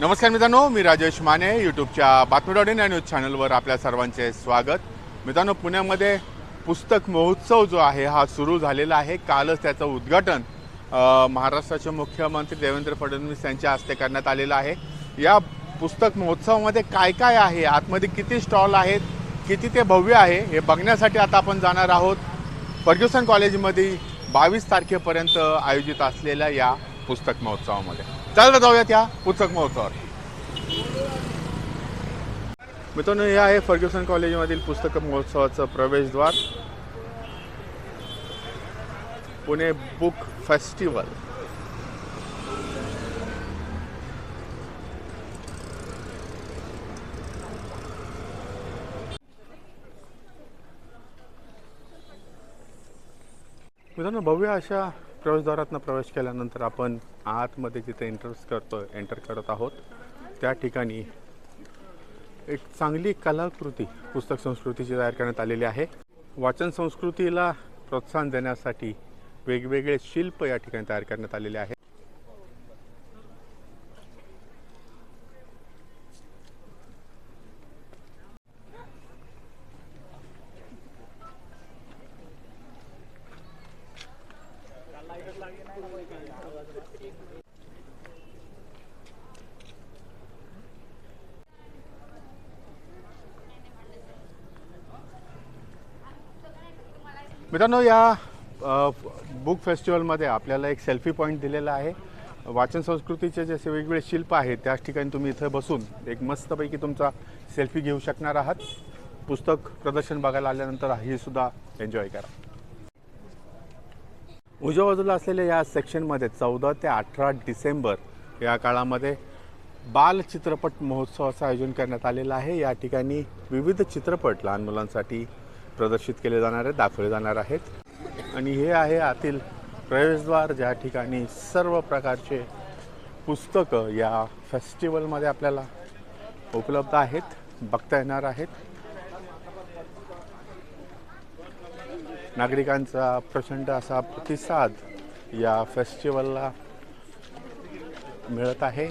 नमस्कार मित्रांनो मी राजेश माने यूट्यूबच्या बातमी डॉट इन या न्यूज चॅनलवर आपल्या सर्वांचे स्वागत. मित्रांनो पुण्यामध्ये पुस्तक महोत्सव जो आहे हा सुरू झालेला आहे. कालच त्याचं उद्घाटन महाराष्ट्राचे मुख्यमंत्री देवेंद्र फडणवीस यांच्या हस्ते करण्यात आलेलं आहे. या पुस्तक महोत्सवामध्ये काय काय आहे? आतमध्ये किती स्टॉल आहेत? किती ते भव्य आहे? हे बघण्यासाठी आता आपण जाणार आहोत. फर्ग्युसन कॉलेजमध्ये बावीस तारखेपर्यंत आयोजित असलेल्या या पुस्तक महोत्सवामध्ये. चला तर जाऊयात या पुस्तक महोत्सवात मित्रांनो हे आहे फर्ग्युसन कॉलेजमधील पुस्तक महोत्सवाचं प्रवेशद्वार. Pune book festival. मित्रांनो भव्य अशा प्रवेशद्वारातनं प्रवेश केल्यानंतर आपण आतमध्ये जिथे एंटर्स करतो एंटर करत आहोत त्या ठिकाणी एक चांगली कलाकृती पुस्तक संस्कृतीची तयार करण्यात आलेली आहे. वाचन संस्कृतीला प्रोत्साहन देण्यासाठी वेगवेगळे शिल्प या ठिकाणी तयार करण्यात आलेले आहे मित्रांनो या बुक फेस्टिवलमध्ये आपल्याला एक सेल्फी पॉईंट दिलेला आहे. वाचन संस्कृतीचे जसे वेगवेगळे शिल्प आहेत त्याच ठिकाणी तुम्ही इथं बसून एक मस्तपैकी तुमचा सेल्फी घेऊ शकणार आहात. पुस्तक प्रदर्शन बघायला आल्यानंतर हे सुद्धा एन्जॉय करा. उजव्या बाजूला असलेल्या या सेक्शनमध्ये चौदा ते अठरा डिसेंबर या काळामध्ये बाल चित्रपट महोत्सवाचं आयोजन करण्यात आलेलं आहे. या ठिकाणी विविध चित्रपट लहान मुलांसाठी प्रदर्शित केले जाणार आहेत दाखवले जाणार आहेत. आणि हे आहे आतील प्रवेशद्वार ज्या ठिकाणी सर्व प्रकारचे पुस्तकं या फेस्टिवलमध्ये आपल्याला उपलब्ध आहेत बघता येणार आहेत. नागरिकांचा प्रचंड असा प्रतिसाद या फेस्टिवलला मिळत आहे.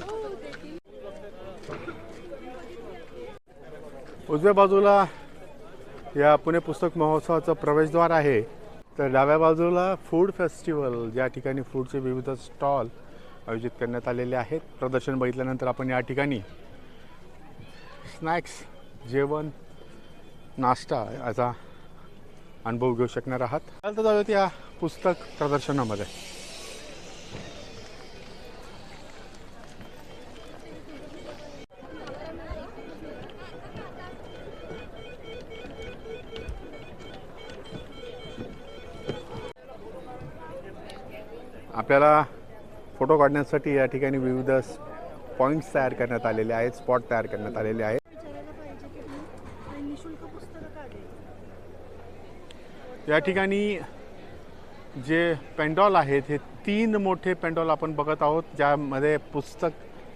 उजव्या बाजूला या पुणे पुस्तक महोत्सवाचं प्रवेशद्वार आहे. तर डाव्या बाजूला फूड फेस्टिवल ज्या ठिकाणी फूडचे विविध स्टॉल आयोजित करण्यात आलेले आहेत. प्रदर्शन बघितल्यानंतर आपण या ठिकाणी स्नॅक्स जेवण नाश्ता याचा अनुभव घेऊ शकणार आहात. चालतं जाऊयात या पुस्तक प्रदर्शनामध्ये. आपल्याला फोटो काढण्यासाठी या ठिकाणी विविध पॉईंट्स तयार करण्यात आलेले आहेत स्पॉट तयार करण्यात आलेले आहेत? या ठिकाणी जे पेंडॉल आहेत हे तीन मोठे पेंडॉल आपण बघत आहोत ज्यामध्ये पुस्तक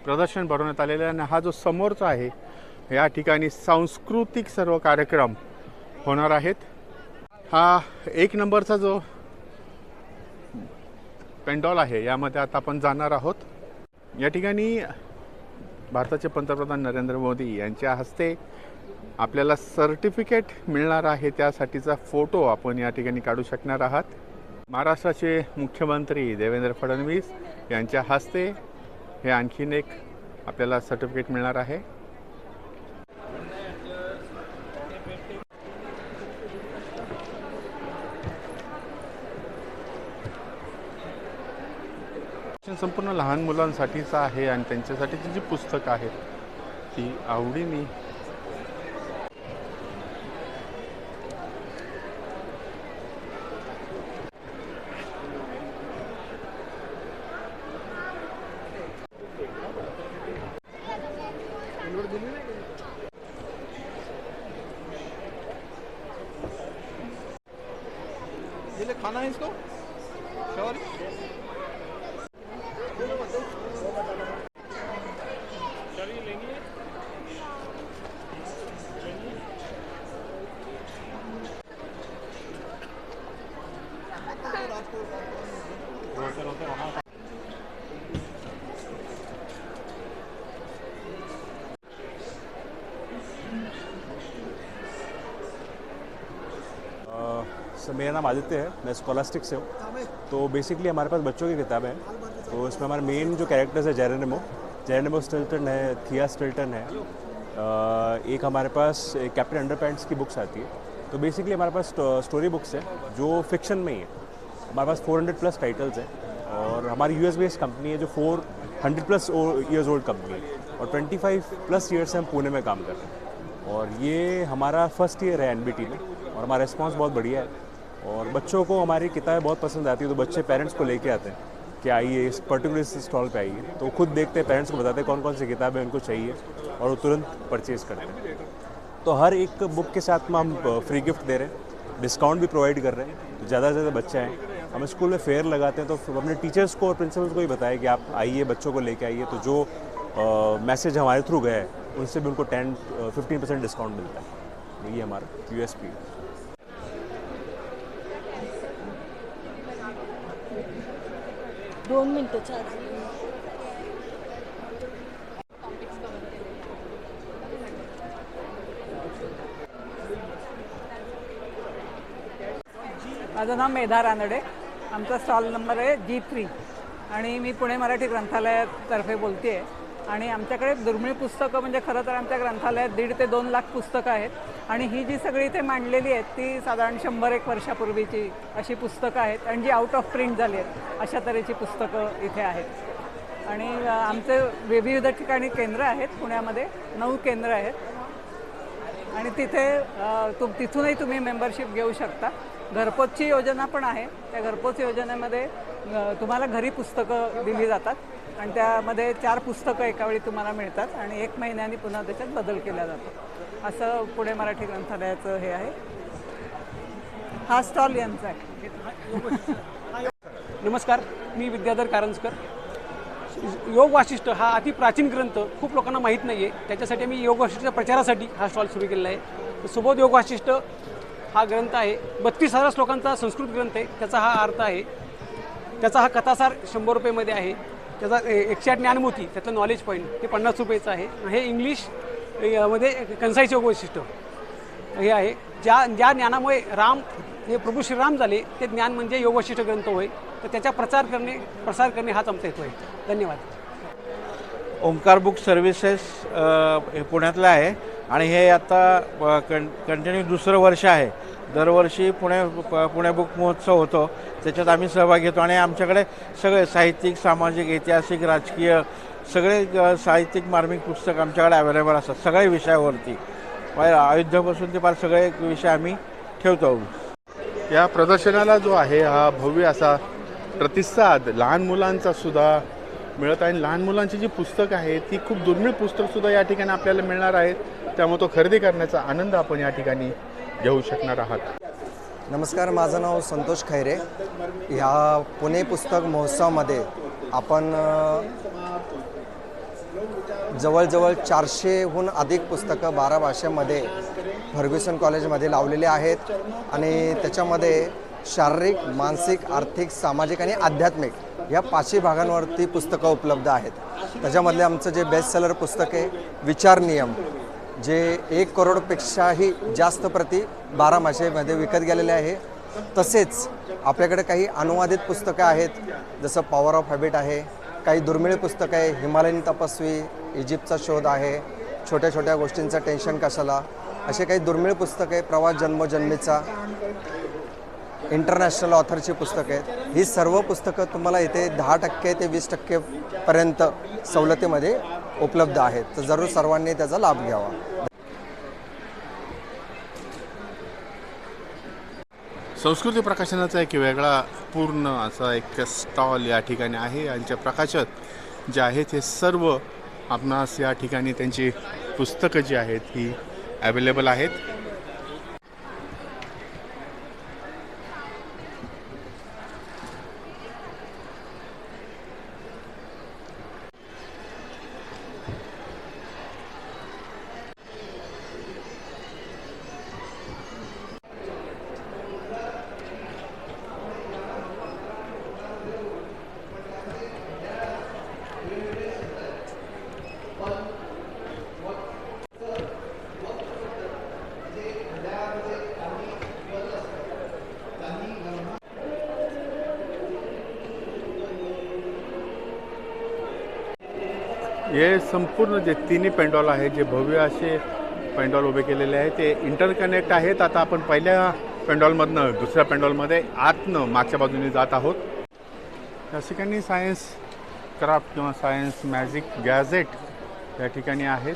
प्रदर्शन भरवण्यात आलेलं आहे. आणि हा जो समोरचा आहे या ठिकाणी सांस्कृतिक सर्व कार्यक्रम होणार आहेत. हा एक नंबरचा जो पेंडॉल आहे यामध्ये आता आपण जाणार आहोत. या ठिकाणी भारताचे पंतप्रधान नरेंद्र मोदी यांच्या हस्ते आपल्याला सर्टिफिकेट मिळणार आहे त्यासाठीचा फोटो आपण या ठिकाणी काढू शकणार आहात. महाराष्ट्राचे मुख्यमंत्री देवेंद्र फडणवीस यांच्या हस्ते हे आणखीन एक आपल्याला सर्टिफिकेट मिळणार आहे. शिक्षण संपूर्ण लहान मुलांसाठीचं आहे आणि त्यांच्यासाठीची जी पुस्तकं आहेत ती आवडीने खाना है इसको? श्योर आदित्य है। मैं स्कॉलास्टिक से हूँ। तो बेसिकली हमारे पास बच्चों की किताबें हैं। तो इसमें हमारे मेन जो कैरेक्टर्स है जेरेनेमो जेरेनेमो स्टिल्टन है, थिया स्टिल्टन है। एक हमारे पास कैप्टन अंडरपैंट्स की बुक्स आती है। तो बेसिकली हमारे पास स्टोरी बुक्स है, जो फिक्शन में ही है। हमारे पास 400 प्लस टाइटल्स हैं और हमारी यूएस बेस्ड कंपनी है, जो 400 प्लस ईयर्स ओल्ड कंपनी है। और 25 प्लस ईयर से हम पुणे में काम कर रहे हैं। और ये हमारा फ़र्स्ट ईयर है एनबीटी में और हमारा रिस्पॉन्स बहुत बढ़िया है। और बच्चों को हमारी किताबें बहुत पसंद आती है तो बच्चे पेरेंट्स को लेके आते हैं कि आइए इस पर्टिकुलर इस स्टॉल पे आइए। तो खुद देखते हैं पेरेंट्स को बताते हैं कौन कौन सी किताबें उनको चाहिए और वो तुरंत परचेज़ करते हैं। तो हर एक बुक के साथ में हम फ्री गिफ्ट दे रहे हैं डिस्काउंट भी प्रोवाइड कर रहे हैं तो ज़्यादा से ज़्यादा बच्चे हैं हम स्कूल में फेयर लगाते हैं तो अपने टीचर्स को और प्रिंसिपल्स को ही बताया कि आप आइए बच्चों को लेके आइए तो जो मैसेज हमारे थ्रू गए हैं, उनसे भी उनको टेन फिफ्टीन परसेंट डिस्काउंट मिलता है। ये हमारा यू एस पी दोन मिनटं चार माझं नाव मेधा रानडे. आमचा स्टॉल नंबर आहे जी थ्री आणि मी पुणे मराठी ग्रंथालयातर्फे बोलते आहे आणि आमच्याकडे दुर्मिळ पुस्तकं म्हणजे खरं तर आमच्या ग्रंथालयात दीड ते दोन लाख पुस्तकं आहेत. आणि ही जी सगळी इथे मांडलेली आहेत ती साधारण शंभर एक वर्षापूर्वीची अशी पुस्तकं आहेत आणि जी आउट ऑफ प्रिंट झाली आहेत अशा तऱ्हेची पुस्तकं इथे आहेत. आणि आमचे विविध ठिकाणी केंद्र आहेत पुण्यामध्ये नऊ केंद्र आहेत. आणि तिथे तुम तिथूनही तुम्ही मेंबरशिप घेऊ शकता. घरपोचची योजना पण आहे. त्या घरपोच योजनेमध्ये तुम्हाला घरी पुस्तकं दिली जातात. आणि त्यामध्ये चार पुस्तकं एकावेळी तुम्हाला मिळतात आणि एक महिन्याने पुन्हा त्याच्यात बदल केला जातो. असं पुणे मराठी ग्रंथालयाचं हे आहे. हा स्टॉल यांचा आहे. नमस्कार मी विद्याधर कारंजकर. योग वाशिष्ठ हा अति प्राचीन ग्रंथ खूप लोकांना माहीत नाही आहे त्याच्यासाठी मी योग वाशिष्ठच्या प्रचारासाठी हा स्टॉल सुरू केलेला आहे. सुबोध योग वाशिष्ठ हा ग्रंथ आहे. बत्तीस हजार श्लोकांचा संस्कृत ग्रंथ आहे. त्याचा हा अर्थ आहे त्याचा हा कथासार शंभर रुपयेमध्ये आहे. त्याचा एकशे आठ ज्ञानमोती त्यातलं नॉलेज पॉईंट ते पन्नास रुपयेचं आहे. हे इंग्लिशमध्ये कन्साईस योग वैशिष्ट्य. हे आहे. ज्या ज्या ज्ञानामुळे राम हे प्रभू श्रीराम झाले ते ज्ञान म्हणजे योग वैशिष्ट्य ग्रंथ होय. तर त्याचा प्रचार करणे प्रसार करणे हाच आमचा हेतू आहे. धन्यवाद. ओंकार बुक सर्व्हिसेस हे पुण्यातलं आहे. आणि हे आता कं कंटिन्यू दुसरं वर्ष आहे. दरवर्षी पुणे प- पुणे बुक महोत्सव होतो. त्याच्यात आम्ही सहभाग घेतो. आणि आमच्याकडे सगळे साहित्यिक सामाजिक ऐतिहासिक राजकीय सगळे साहित्यिक मार्मिक पुस्तक आमच्याकडे अवेलेबल असतात. सगळ्या विषयावरती. पाय- अयोध्यापासून ते फार सगळे विषय आम्ही ठेवतो. या प्रदर्शनाला जो आहे हा भव्य असा प्रतिसाद लहान मुलांचा सुद्धा मिळत आहे. आणि लहान मुलांची जी पुस्तकं आहेत ती खूप दुर्मिळ पुस्तकसुद्धा या ठिकाणी आपल्याला मिळणार आहेत. त्यामुळे तो खरेदी करण्याचा आनंद आपण या ठिकाणी घेऊ शकणार आहात. नमस्कार माझं नाव संतोष खैरे. ह्या पुणे पुस्तक महोत्सवामध्ये आपण जवळजवळ चारशेहून अधिक पुस्तकं बारा भाषेमध्ये फर्ग्युसन कॉलेजमध्ये लावलेली आहेत आणि त्याच्यामध्ये शारीरिक मानसिक आर्थिक सामाजिक आणि आध्यात्मिक या पाचही भागांवरती पुस्तकं उपलब्ध आहेत. त्याच्यामधले आमचं जे बेस्ट सेलर पुस्तक आहे विचार नियम जे एक करोडपेक्षाही जास्त प्रती बारा भाषेमध्ये विकत गेलेले आहे. तसेच आपल्याकडे काही अनुवादित पुस्तकं आहेत जसं पॉवर ऑफ हॅबिट आहे काही दुर्मिळ पुस्तकं आहे हिमालयन तपस्वी इजिप्तचा शोध आहे छोट्या छोट्या गोष्टींचं टेन्शन कशाला असे काही दुर्मिळ पुस्तकं आहे प्रवास जन्मजन्मीचा इंटरनॅशनल ऑथरची पुस्तकं आहेत. ही सर्व पुस्तकं तुम्हाला इथे दहा टक्के ते वीस टक्केपर्यंत सवलतीमध्ये उपलब्ध आहेत तर जरूर सर्वांनी त्याचा लाभ घ्यावा. संस्कृती प्रकाशनाचा एक वेगळा पूर्ण असा एक स्टॉल या ठिकाणी आहे. यांचे प्रकाशक जे आहेत हे सर्व आपणास या ठिकाणी त्यांची पुस्तकं जी आहेत ही अवेलेबल आहेत. हे संपूर्ण जे तिन्ही पेंडॉल आहे जे भव्य असे पेंडॉल उभे केलेले आहे ते इंटरकनेक्ट आहेत. आता आपण पहिल्या पेंडॉलमधनं दुसऱ्या पेंडॉलमध्ये आतनं मागच्या बाजूने जात आहोत. या ठिकाणी सायन्स क्राफ्ट किंवा सायन्स मॅजिक गॅझेट या ठिकाणी आहेत.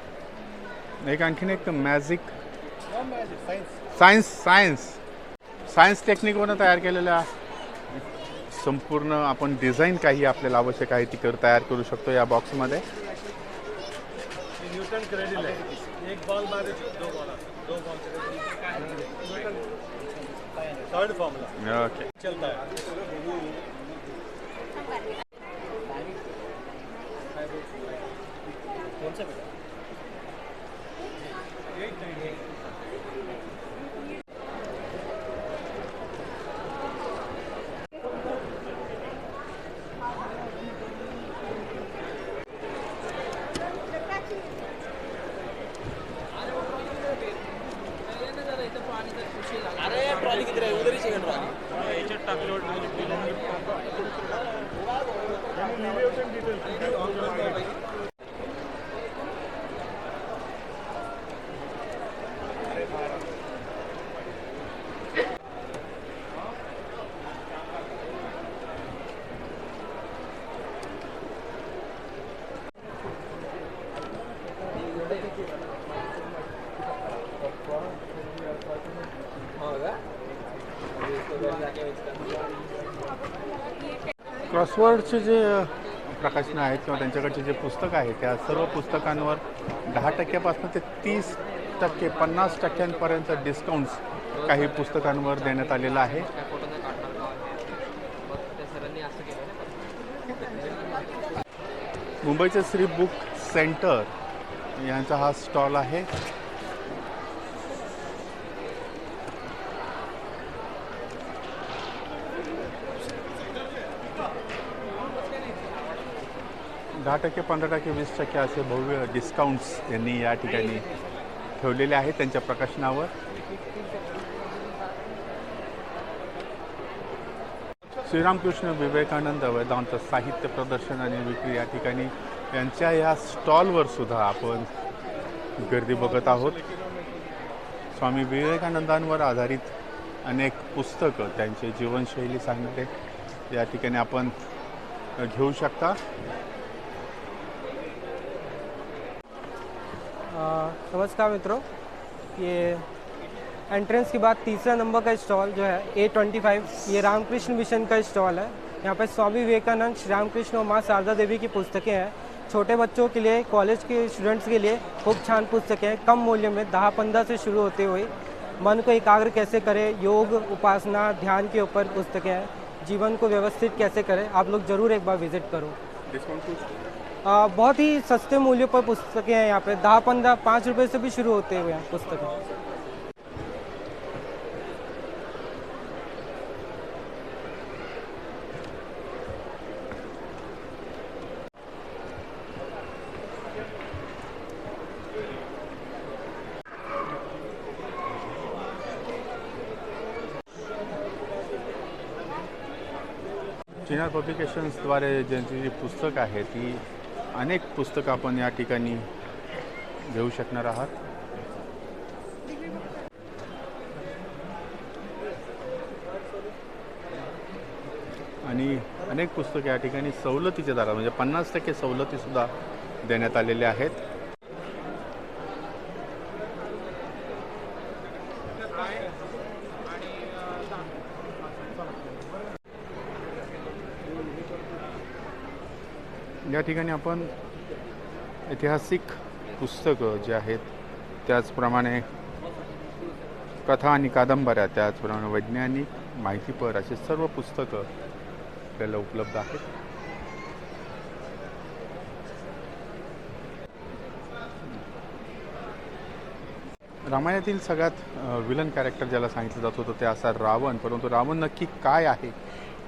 एक आणखीन एक मॅजिक सायन्स सायन्स सायन्स टेक्निकवरनं तयार केलेल्या संपूर्ण आपण डिझाईन काही आपल्याला आवश्यक आहे ती कर तयार करू शकतो या बॉक्समध्ये ओके Great 98. क्रॉसवर्डचे जे प्रकाशनं आहेत किंवा त्यांच्याकडचे जे पुस्तकं आहे त्या सर्व पुस्तकांवर दहा टक्क्यापासून ते तीस टक्के पन्नास टक्क्यांपर्यंत डिस्काउंट्स काही पुस्तकांवर देण्यात आलेलं आहे. मुंबईचे श्री बुक सेंटर यांचा हा स्टॉल आहे. दहा टक्के पंधरा टक्के वीस टक्के असे भव्य डिस्काउंट्स यांनी या ठिकाणी ठेवलेले आहेत त्यांच्या प्रकाशनावर. श्रीरामकृष्ण विवेकानंद वेदांत साहित्य प्रदर्शन आणि विक्री या ठिकाणी यांच्या या स्टॉलवर सुद्धा आपण गर्दी बघत आहोत. स्वामी विवेकानंदांवर आधारित अनेक पुस्तकं त्यांची जीवनशैली सांगणारे या ठिकाणी आपण घेऊ शकता. नमस्कार मित्रों। ये एंट्रेंस के बाद तीसरा नंबर का स्टॉल जो है ए ट्वेंटी फाइव ये रामकृष्ण मिशन का स्टॉल है। यहाँ पर स्वामी विवेकानंद श्री रामकृष्ण और माँ शारदा देवी की पुस्तकें हैं। छोटे बच्चों के लिए कॉलेज के स्टूडेंट्स के लिए खूब छान पुस्तकें हैं। कम मूल्य में दहा पंद्रह से शुरू होते हुए मन को एकाग्र कैसे करें? योग उपासना ध्यान के ऊपर पुस्तकें हैं। जीवन को व्यवस्थित कैसे करें? आप लोग ज़रूर एक बार विज़िट करो। आ, बहुत ही सस्ते मूल्य पर पुस्तकें हैं यहाँ पे। दहा, पंद्रह, पाँच रुपए से भी शुरू होते हुए हैं पुस्तकें। चिनार पब्लिकेशन्सद्वारे ज्यांची जी पुस्तक आहेत ती अनेक पुस्तकं आपण या ठिकाणी घेऊ शकणार आहात. आणि अनेक पुस्तकं या ठिकाणी सवलतीच्या दरात म्हणजे पन्नास टक्के सवलतीसुद्धा देण्यात आलेल्या आहेत. या ठिकाणी आपण ऐतिहासिक पुस्तकं जे आहेत त्याचप्रमाणे कथा आणि कादंबऱ्या त्याचप्रमाणे वैज्ञानिक माहितीपर असे सर्व पुस्तकं आपल्याला उपलब्ध आहेत. रामायणातील सगळ्यात विलन कॅरेक्टर ज्याला सांगितलं जात होतं ते असा रावण परंतु रावण नक्की काय आहे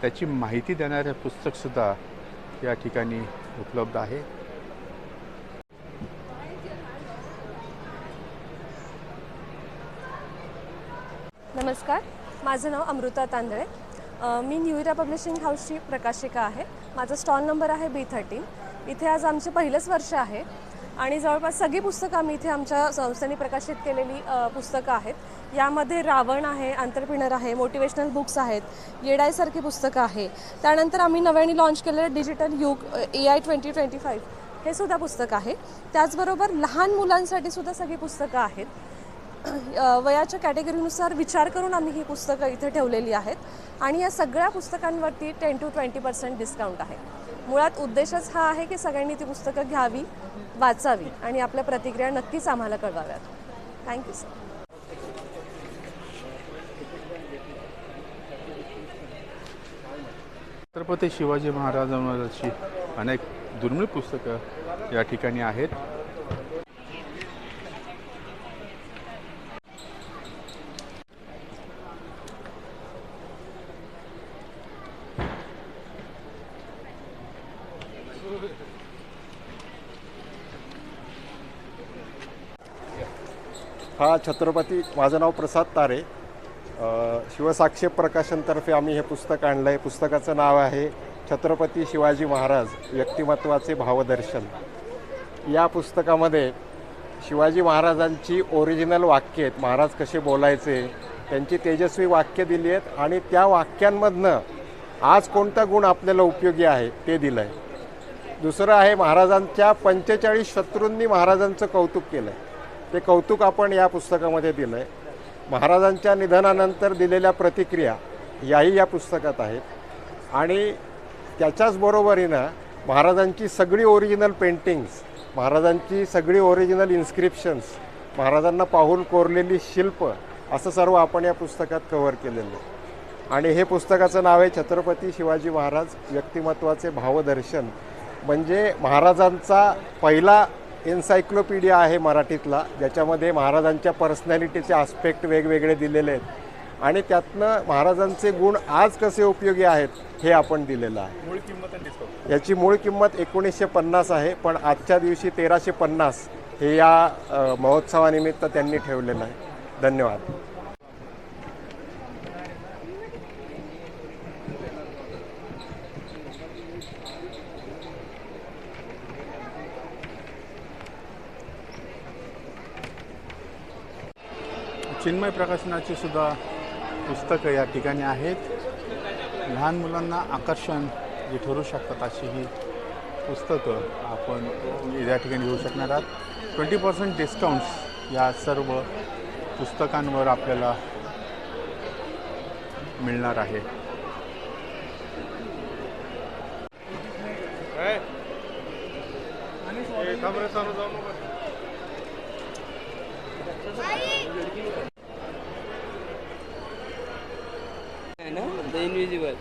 त्याची माहिती देणारे पुस्तकसुद्धा या ठिकाणी उपलब्ध आहे. नमस्कार. माझं नाव अमृता तांदळे. मी न्यू इरा पब्लिशिंग हाऊसची प्रकाशिका आहे. माझा स्टॉल नंबर आहे बी थर्टीन इथे आज आमचे पहिलंच वर्ष आहे. आणि जवळपास सगळी पुस्तकं आम्ही इथे आमच्या संस्थेने प्रकाशित केलेली पुस्तकं आहेत. यामध्ये रावण आहे आंतरपिनर आहे मोटिवेशनल बुक्स आहेत येडायसारखी पुस्तकं आहे. त्यानंतर आम्ही नव्याने लॉन्च केलेलं डिजिटल युग A I twenty twenty five हे सुद्धा पुस्तक आहे. त्याचबरोबर लहान मुलांसाठी सुद्धा सगळी पुस्तकं आहेत. वयाच्या कॅटेगरीनुसार विचार करून आम्ही ही पुस्तकं इथे ठेवलेली आहेत. आणि या सगळ्या पुस्तकांवरती ten to twenty percent discount आहे. मुळात उद्देशच हा आहे की सगळ्यांनी ती पुस्तकं घ्यावी वाचावी आणि आपल्या प्रतिक्रिया नक्कीच आम्हाला कळवाव्यात. Thank you sir Chhatrapati Shivaji महाराजांवरची अनेक दुर्मिळ पुस्तकं या ठिकाणी आहेत हा छत्रपती माझं नाव प्रसाद तारे. शिवसाक्षेप प्रकाशनतर्फे आम्ही हे पुस्तक आणलं आहे पुस्तकाचं नाव आहे छत्रपती शिवाजी महाराज व्यक्तिमत्वाचे भावदर्शन. या पुस्तकामध्ये शिवाजी महाराजांची ओरिजिनल वाक्य आहेत. महाराज कसे बोलायचे? त्यांची तेजस्वी वाक्य दिली आहेत आणि त्या वाक्यांमधनं आज कोणता गुण आपल्याला उपयोगी आहे ते दिलं आहे दुसरं आहे महाराजांच्या पंचेचाळीस शत्रूंनी महाराजांचं कौतुक केलं आहे ते कौतुक आपण या पुस्तकामध्ये दिलं आहे महाराजांच्या निधनानंतर दिलेल्या प्रतिक्रिया याही या पुस्तकात आहेत. आणि त्याच्याच बरोबरीनं महाराजांची सगळी ओरिजिनल पेंटिंग्स महाराजांची सगळी ओरिजिनल इन्स्क्रिप्शन्स महाराजांना पाहून कोरलेली शिल्प असं सर्व आपण या पुस्तकात कव्हर केलेलं आहे. आणि हे पुस्तकाचं नाव आहे छत्रपती शिवाजी महाराज व्यक्तिमत्वाचे भावदर्शन. म्हणजे महाराजांचा पहिला एन्सायक्लोपीडिया आहे मराठीतला ज्याच्यामध्ये महाराजांच्या पर्सनॅलिटीचे आस्पेक्ट वेगवेगळे दिलेले आहेत. आणि त्यातनं महाराजांचे गुण आज कसे उपयोगी आहेत हे आपण दिलेलं आहे. मूळ किंमत याची मूळ किंमत एकोणीसशे पन्नास आहे पण आजच्या दिवशी तेराशे पन्नास हे या महोत्सवानिमित्त त्यांनी ठेवलेलं आहे. धन्यवाद. चिन्मय प्रकाशनाची सुद्धा पुस्तकं या ठिकाणी आहेत. लहान मुलांना आकर्षण जे ठरू शकतात अशी ही पुस्तकं आपण या ठिकाणी घेऊ शकणार आहात. ट्वेंटी पर्सेंट डिस्काउंट्स या सर्व पुस्तकांवर आपल्याला मिळणार आहे. इनविजिबल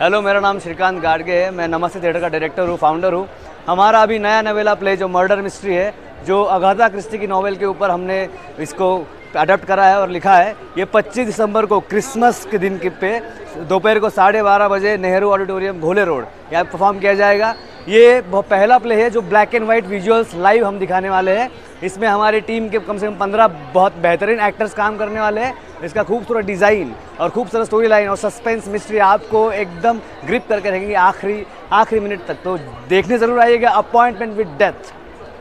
हेलो मेरा नाम श्रीकांत गाडगे है। मैं नमस्ते थिएटर का डायरेक्टर हूँ फाउंडर हूँ। हमारा अभी नया नवेला प्ले जो मर्डर मिस्ट्री है, जो अगाथा क्रिस्टी की नॉवेल के ऊपर हमने इसको अडप्ट करा है और लिखा है, ये 25 दिसंबर को क्रिसमस के दिन के पे दोपहर को साढ़े बारह बजे नेहरू ऑडिटोरियम भोले रोड, यहाँ परफॉर्म किया जाएगा। ये पहला प्ले है जो black and white visuals live हम दिखाने वाले हैं। इसमें हमारी टीम के कम से कम पंद्रह बहुत बेहतरीन एक्टर्स काम करने वाले हैं। इसका खूबसूरत डिज़ाइन और खूबसूरत स्टोरी लाइन और सस्पेंस मिस्ट्री आपको एकदम ग्रिप करके रखेंगे आखिरी आखिरी मिनट तक। तो देखने ज़रूर आइएगा appointment with death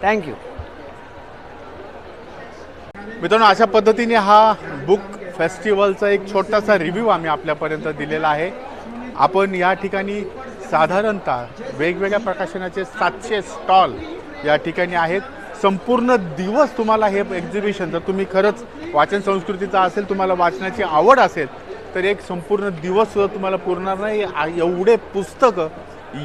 thank you मित्रांनो अशा पद्धतीने हा बुक फेस्टिवलचा एक छोटासा रिव्ह्यू आम्ही आपल्यापर्यंत दिलेला आहे. आपण या ठिकाणी साधारणतः वेगवेगळ्या प्रकाशनाचे सातशे स्टॉल या ठिकाणी आहेत. संपूर्ण दिवस तुम्हाला हे एक्झिबिशन जर तुम्ही खरंच वाचन संस्कृतीचा असेल तुम्हाला वाचनाची आवड असेल तर एक संपूर्ण दिवस सुद्धा तुम्हाला पुरणार नाही. एवढे पुस्तकं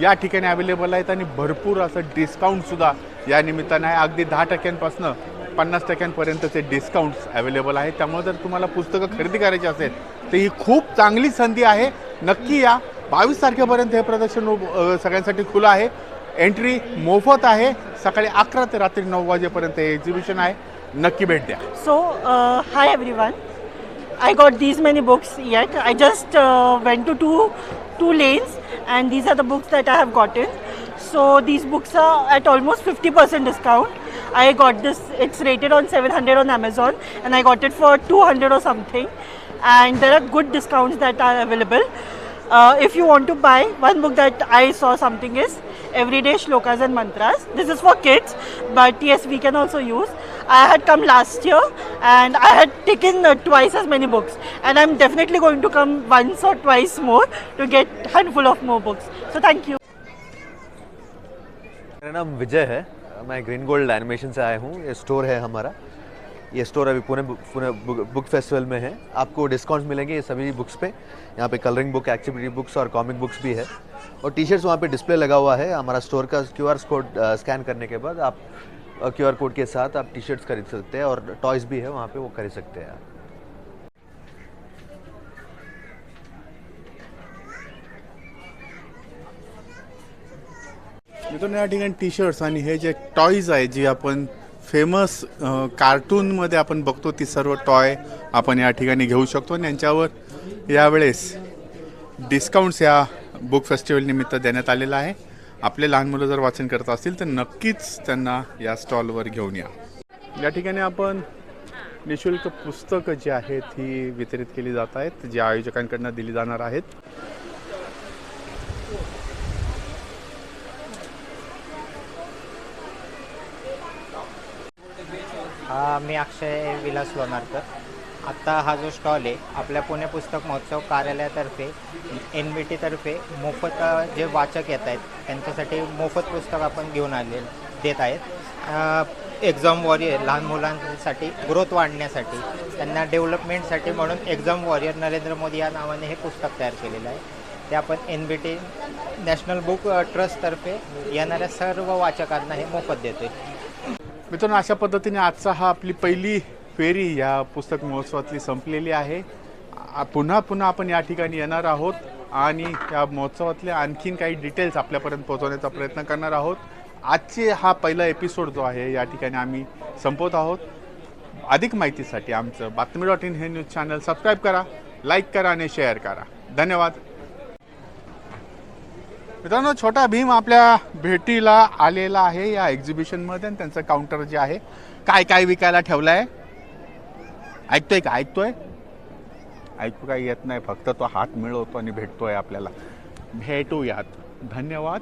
या ठिकाणी अवेलेबल आहेत आणि भरपूर असं डिस्काउंटसुद्धा या निमित्तानं आहे. अगदी दहा टक्क्यांपासनं पन्नास टक्क्यांपर्यंतचे डिस्काउंट्स अवेलेबल आहेत. त्यामुळे जर तुम्हाला पुस्तकं खरेदी करायची असेल तर ही खूप चांगली संधी आहे. नक्की या. बावीस तारखेपर्यंत हे प्रदर्शन सगळ्यांसाठी खुलं आहे. एंट्री मोफत आहे. सकाळी अकरा ते रात्री नऊ वाजेपर्यंत हे एक्झिबिशन आहे. नक्की भेट द्या. So hi everyone I got these many books yet I just uh, to to to lens and these are the books that I have have so these books books are at almost 50% I got this. It's rated on 700 on Amazon, and I got it for 200 or something. And there are good discounts that are available. Uh, if you want to buy, one book that I saw something is Everyday Shlokas and Mantras. This is for kids, but yes, we can also use. I had come last year and I had taken uh, twice as many books, and I'm definitely going to come once or twice more to get handful of more books. So thank you. मेरा नाम विजय है मैं green gold animation से आया हूँ। ये store है हमारा। ये स्टोर अभी पुणे पुणे बुक फेस्टिवल में है। आपको डिस्काउंट्स मिलेंगे ये सभी बुक्स पे। यहाँ पे कलरिंग बुक एक्टिविटी बुक्स और कॉमिक बुक्स भी है। और टी शर्ट्स वहाँ पे डिस्प्ले लगा हुआ है हमारा स्टोर का क्यू आर कोड स्कैन करने के बाद आप क्यू आर कोड के साथ आप टी शर्ट्स खरीद सकते हैं और टॉयज़ भी है वहाँ पर वो खरीद सकते हैं मित्रांनो या ठिकाणी टी शर्ट्स आणि हे जे टॉईज आहे जे आपण फेमस कार्टूनमध्ये आपण बघतो ती सर्व टॉय आपण या ठिकाणी घेऊ शकतो. आणि यांच्यावर यावेळेस डिस्काउंट्स या बुक फेस्टिवल निमित्त देण्यात आलेला आहे. आपले लहान मुलं जर वाचन करत असतील तर नक्कीच त्यांना या स्टॉलवर घेऊन या. या ठिकाणी आपण निशुल्क पुस्तकं जी आहेत ही वितरित केली जात आहेत जी आयोजकांकडनं दिली जाणार आहेत. हा मी अक्षय विलास लोणारकर. आत्ता हा जो स्टॉल आहे आपल्या पुणे पुस्तक महोत्सव कार्यालयातर्फे एन बी टीतर्फे मोफत जे वाचक येत आहेत त्यांच्यासाठी मोफत पुस्तक आपण घेऊन आले देत आहेत. एक्झाम वॉरियर लहान मुलांसाठी ग्रोथ वाढण्यासाठी त्यांना डेव्हलपमेंटसाठी म्हणून एक्झाम वॉरियर नरेंद्र मोदी या नावाने हे पुस्तक तयार केलेलं आहे. ते आपण N B T national book ट्रस्टतर्फे येणाऱ्या सर्व वाचकांना हे मोफत देतो आहे मित्रांनो अशा पद्धतीने आजचा हा आपली पहिली फेरी या पुस्तक महोत्सवातली संपलेली आहे. पुन्हा पुन्हा आपण या ठिकाणी येणार आहोत आणि या महोत्सवातले आणखीन काही डिटेल्स आपल्यापर्यंत पोहोचवण्याचा प्रयत्न करणार आहोत. आजचे हा पहिला एपिसोड जो आहे या ठिकाणी आम्ही संपवत आहोत. अधिक माहितीसाठी आमचं बातमी डॉट इन हे न्यूज चॅनल सबस्क्राईब करा लाईक करा आणि शेअर करा. धन्यवाद. मित्रांनो छोटा भीम आपल्या भेटीला आलेला आहे या एक्झिबिशनमध्ये आणि त्यांचं काउंटर जे आहे काय काय विकायला ठेवलं आहे ऐकतोय का? ऐकतोय? ऐकू काय येत नाही फक्त तो हात मिळवतो आणि भेटतोय आपल्याला. भेटूयात. धन्यवाद.